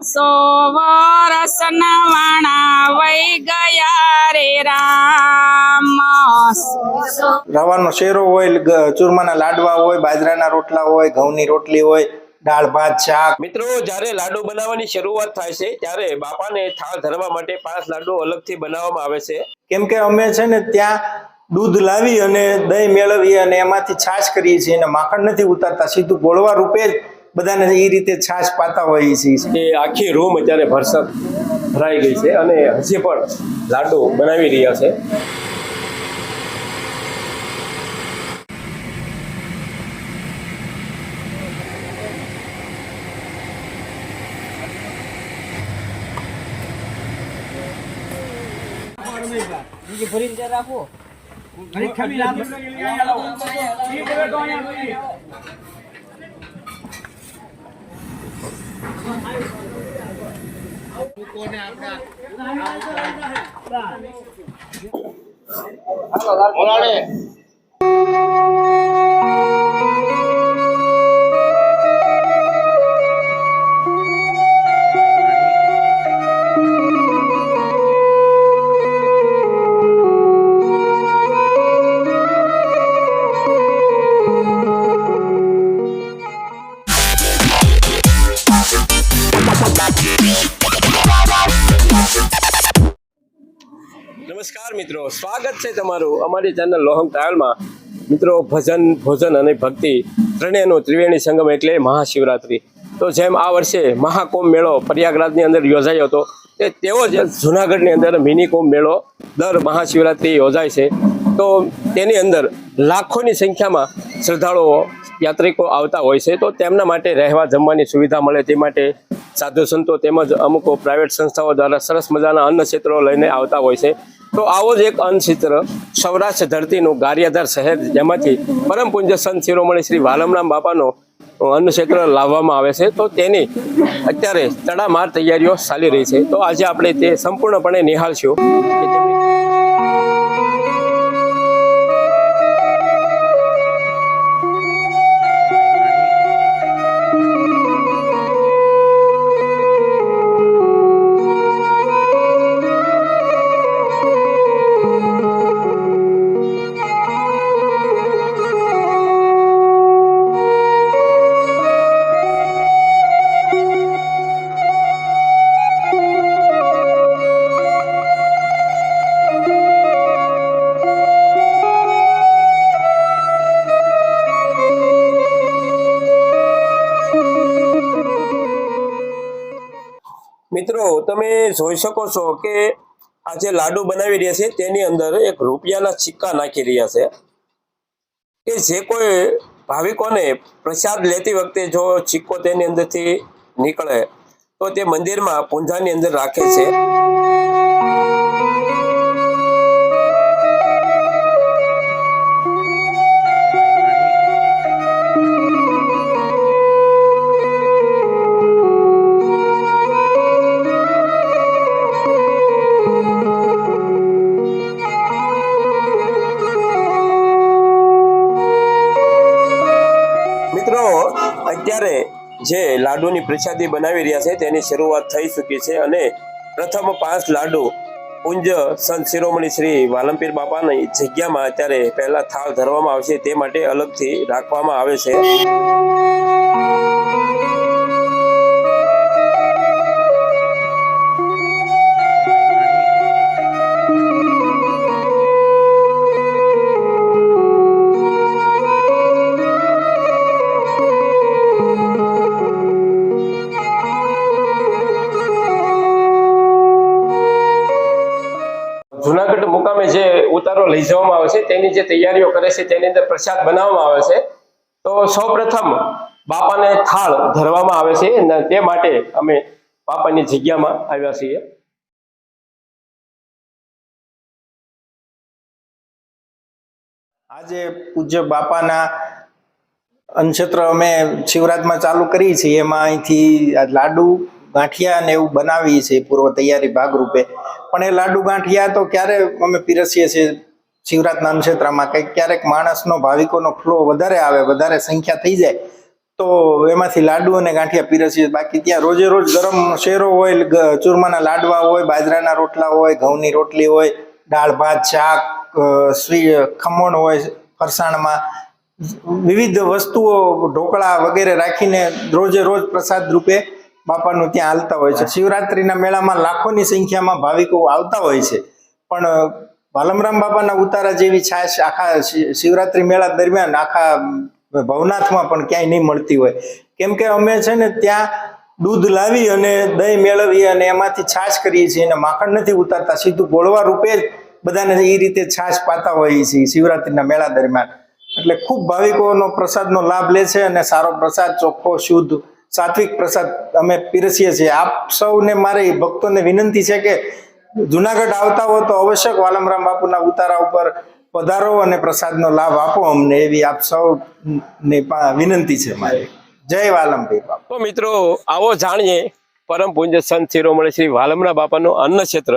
સો વરસ નવાણા વહી ગયા રે રામ. રવાનો શેરો હોય ચૂરમાના લાડવા હોય બાજરાના રોટલા હોય ઘઉંની રોટલી હોય દાળ ભાત શાક. મિત્રો જ્યારે લાડુ બનાવવાની શરૂઆત થાય છે ત્યારે બાપાને થાળ ધરવા માટે પાંચ લાડુ અલગથી બનાવવામાં આવે છે. કેમ કે અમે છે ને ત્યાં દૂધ લાવી અને દહીં મેળવીએ અને એમાંથી છાશ કરીએ છીએ અને માખણ નથી ઉતારતા સીધું ગોળવા રૂપે જ બધાને એ રીતે છાશ પાતા હોઈએ છીએ. એ આખી રૂમ અત્યારે ભરસક ભરાઈ ગઈ છે અને હજી પણ લાડુ બનાવી રહ્યા છે. નમસ્કાર છે તમારું. અમારી ચેનલ લોહંગ ટ્રાવેલમાં મિત્રો ભજન, ભોજન અને ભક્તિ ત્રણેયનો ત્રિવેણી સંગમ એટલે મહાશિવરાત્રિ. તો જેમ આ વર્ષે મહાકુંભ મેળો પ્રયાગરાજની અંદર યોજાયો હતો, તે તેવો જ જુનાગઢની અંદર મિની કુંભ મેળો દર મહાશિવરાત્રિ યોજાય છે. તો તેની અંદર લાખોની સંખ્યામાં શ્રદ્ધાળુઓ, યાત્રિકો આવતા હોય છે. તો તેમના માટે રહેવા જમવાની સુવિધા મળે તે માટે સાધુ સંતો તેમજ અમુક પ્રાઇવેટ સંસ્થાઓ દ્વારા સરસ મજાના અન્ન ક્ષેત્રો લઈને આવતા હોય છે. તો આવો જ એક અન્ન સૌરાષ્ટ્ર ધરતીનું ગારિયાધાર શહેર જેમાંથી પરમ પૂજ્ય સંત શિરોમણી શ્રી વાલમરામ બાપાનો અન્નક્ષેત્ર લાવવામાં આવે છે. તો તેની અત્યારે તડામાર તૈયારીઓ ચાલી રહી છે. તો આજે આપણે તે સંપૂર્ણપણે નિહાળશું. મિત્રો, તમે જોઈ શકો છો કે આ જે લાડુ બનાવી રહ્યા છે, તેની અંદર એક રૂપિયાના સિક્કા નાખી રહ્યા છે. કે જે કોઈ ભાવિકોને પ્રસાદ લેતી વખતે જો સિક્કો તેની અંદરથી નીકળે, તો તે મંદિરમાં પૂંજાની અંદર રાખે છે. જે લાડુની પ્રસાદી બનાવી રહ્યા છે તેની શરૂઆત થઈ ચૂકી છે અને પ્રથમ પાંચ લાડુ પુંજ સંત શિરોમણી શ્રી વાલમપીર બાપાની જગ્યામાં અત્યારે પહેલા થાળ ધરવામાં આવશે તે માટે અલગથી રાખવામાં આવે છે. ઉતારો લઈ જવામાં આવે છે. તેની જે તૈયારીઓ કરે છે, તેની અંદર પ્રસાદ બનાવવામાં આવે છે. તો સૌપ્રથમ બાપાને થાળ ધરવામાં આવે છે અને તે માટે અમે બાપાની જગ્યામાં આવ્યા છીએ. આજે પૂજ્ય બાપાના અંશત્ર અમે શિવરાતમાં ચાલુ કરી છીએ. એમાં અહીંથી લાડુ ગાંઠિયા ને એવું બનાવીએ છીએ પૂર્વ તૈયારી ભાગરૂપે. પણ એ લાડુ ગાંઠિયા તો ક્યારે અમે પીરસીએ છીએ? શિવરાતના ક્ષેત્રમાં કંઈક ક્યારેક માણસનો, ભાવિકોનો ફ્લો વધારે આવે, વધારે સંખ્યા થઈ જાય, તો એમાંથી લાડુ અને ગાંઠિયા પીરસીએ બાકી ત્યાં રોજે રોજ ગરમ શેરો હોય ચૂરમાના લાડવા હોય, બાજરાના રોટલા હોય, ઘઉંની રોટલી હોય, દાળ, ભાત, શાક શ્રી ખમણ હોય ફરસાણમાં. વિવિધ વસ્તુઓ ઢોકળા વગેરે રાખીને રોજે રોજ પ્રસાદ રૂપે બાપાનું ત્યાં હાલતા હોય છે. શિવરાત્રિના મેળામાં લાખોની સંખ્યામાં ભાવિકો આવતા હોય છે. પણ વાલમરામ બાપાના ઉતારા જેવી છાશ આખા શિવરાત્રિ મેળા દરમિયાન આખા ભવનાથમાં પણ ક્યાંય નહીં મળતી હોય. કેમ કે અમે છે ને ત્યાં દૂધ લાવી અને દહીં મેળવી અને એમાંથી છાશ કરીએ છીએ અને માખણ નથી ઉતારતા. સીધું ગોળવા રૂપે જ બધાને એ રીતે છાશ પાતા હોઈએ છીએ શિવરાત્રિના મેળા દરમિયાન. એટલે ખૂબ ભાવિકોનો પ્રસાદનો લાભ લે છે અને સારો પ્રસાદ ચોખ્ખો, શુદ્ધ સાત્વિક પ્રસાદ અમે પીરસીએ છીએ. આપ સૌને મારી ભક્તોને વિનંતી છે કે જુનાગઢ આવતા હો તો અવશ્ય વાલમરામ બાપુના ઉતારા ઉપર પધારો અને પ્રસાદનો લાભ આપો અમને એવી આપ સૌની વિનંતી છે મારી. જય વાલમભાઈ બાપુ. તો મિત્રો, આવો જાણીએ પરમ પૂજ્ય સંત શિરોમણી શ્રી વાલમરા બાપાનું અન્ન ક્ષેત્ર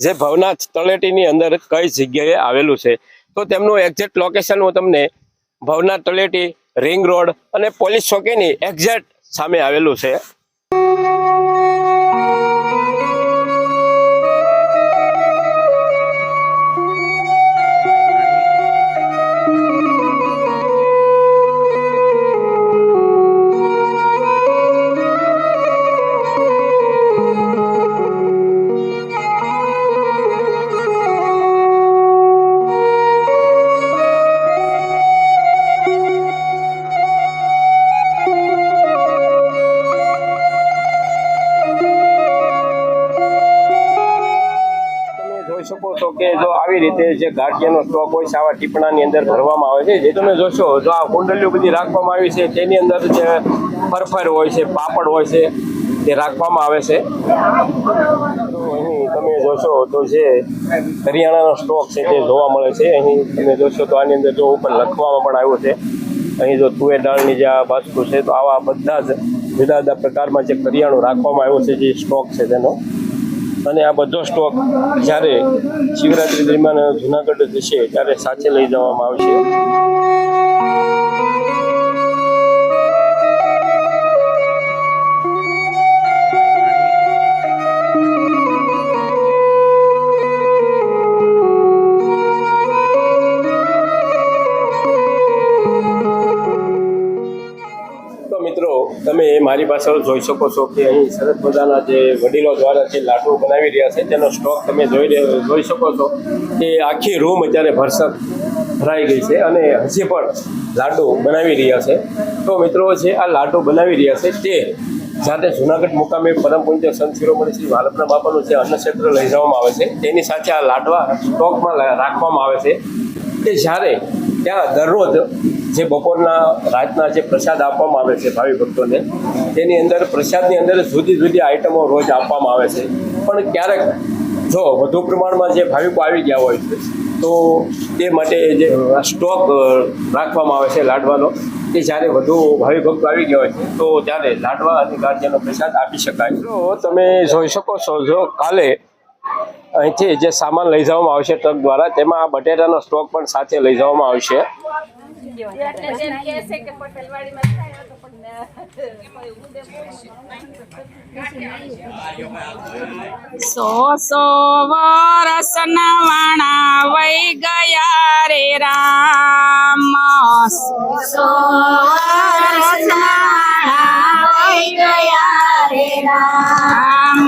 જે ભવનાથ તળેટીની અંદર કઈ જગ્યાએ આવેલું છે. તો તેમનું એક્ઝેક્ટ લોકેશન હું તમને ભવનાથ તળેટી રિંગ રોડ અને પોલીસ ચોકીની એક્ઝેક્ટ સામે આવેલું છે શકો છો કે જો આવી રીતે જે ગાંઠિયાનો સ્ટોક હોય છે, આવા ટીપણાની અંદર ભરવામાં આવે છે. જે તમે જોશો, જો આ કુંડલીઓ બધી રાખવામાં આવી છે, તેની અંદર જે ફરફર હોય છે, પાપડ હોય છે, તે રાખવામાં આવે છે. તો અહીં તમે જોશો તો જે કરિયાણાનો સ્ટોક છે, તે જોવા મળે છે. અહીં તમે જોશો તો આની અંદર જો ઉપર લખવામાં પણ આવ્યું છે. અહીં જો તુવેર દાળની જે આ બાસ્કુ છે, તો આવા બધા જ જુદા જુદા પ્રકારમાં જે કરિયાણું રાખવામાં આવ્યું છે, જે સ્ટોક છે તેનો. અને આ બધો સ્ટોક જ્યારે શિવરાત્રી દરમિયાન જુનાગઢ જશે ત્યારે સાથે લઈ જવામાં આવશે. મારી જોઈ શકો છો કે અહીં સરસ મજાના જે વડીલો દ્વારા જે લાડુ બનાવી રહ્યા છે, તેનો સ્ટોક તમે જોઈ જોઈ શકો છો કે આખી રૂમ અત્યારે ભરસક ભરાઈ ગઈ છે અને હજી પણ લાડુ બનાવી રહ્યા છે. તો મિત્રો, જે આ લાડુ બનાવી રહ્યા છે, તે જાતે જુનાગઢ મુકામે પરમ પૂજ્ય સંત શિરોમણી શ્રી વાલપના બાપાનું જે અન્નક્ષેત્ર લઈ જવામાં આવે છે, તેની સાથે આ લાડવા સ્ટોકમાં રાખવામાં આવે છે. કે જ્યારે ત્યાં દરરોજ જે બપોરના રાતના જે પ્રસાદ આપવામાં આવે છે ભાવિ ભક્તોને, તેની અંદર પ્રસાદની અંદર જુદી જુદી આઈટમો રોજ આપવામાં આવે છે. પણ ક્યારેક જો વધુ પ્રમાણમાં જે ભાવિકો આવી ગયા હોય છે, તો તે માટે જે સ્ટોક રાખવામાં આવે છે લાડવાનો. કે જ્યારે વધુ ભાવિ ભક્તો આવી ગયા હોય તો ત્યારે લાડવા અને ગાંઠિયાનો પ્રસાદ આપી શકાય. તો તમે જોઈ શકો છો, જો કાલે અહીંથી જે સામાન લઈ જવામાં આવશે ટ્રક દ્વારા, તેમાં આ બટેટાનો સ્ટોક પણ સાથે લઈ જવામાં આવશે. એટલે જેમ કહે છે કે પટેલવાડીમાં થાય તો પણ સો સો વરસ વાણા વહી ગયા રે રામ. સો વરસ ગયા રે લાગે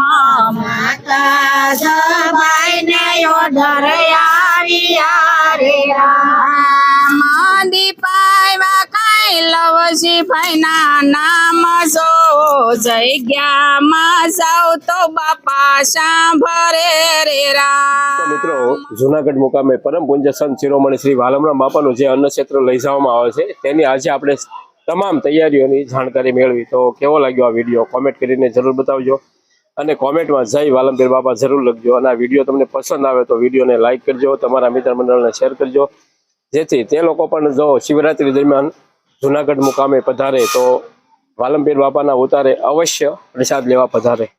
રે રામ. કઈ ભાઈના નામ જો જગ્યામાં જાવ તો બાપા સાંભળે રે રામ. મિત્રો જુનાગઢ મુકામે પરમ પૂજ્ય સંત શિરોમણી શ્રી વાલમરામ બાપાનું જે અન્ન ક્ષેત્ર લઈ જવામાં આવે છે તેની આજે આપણે તમામ તૈયારીઓની જાણકારી મેળવી. તો કેવો લાગ્યો આ વીડિયો? કોમેન્ટ કરીને જરૂર બતાવજો. અને કોમેન્ટમાં જય વાલમપીર બાપા જરૂર લખજો. અને આ વીડિયો તમને પસંદ આવે તો વિડીયોને લાઇક કરજો, તમારા મિત્ર મંડળને શેર કરજો. જેથી તે લોકો પણ જો શિવરાત્રી દરમિયાન જુનાગઢ મુકામે પધારે તો વાલમપીર બાપાના ઉતારે અવશ્ય પ્રસાદ લેવા પધારે.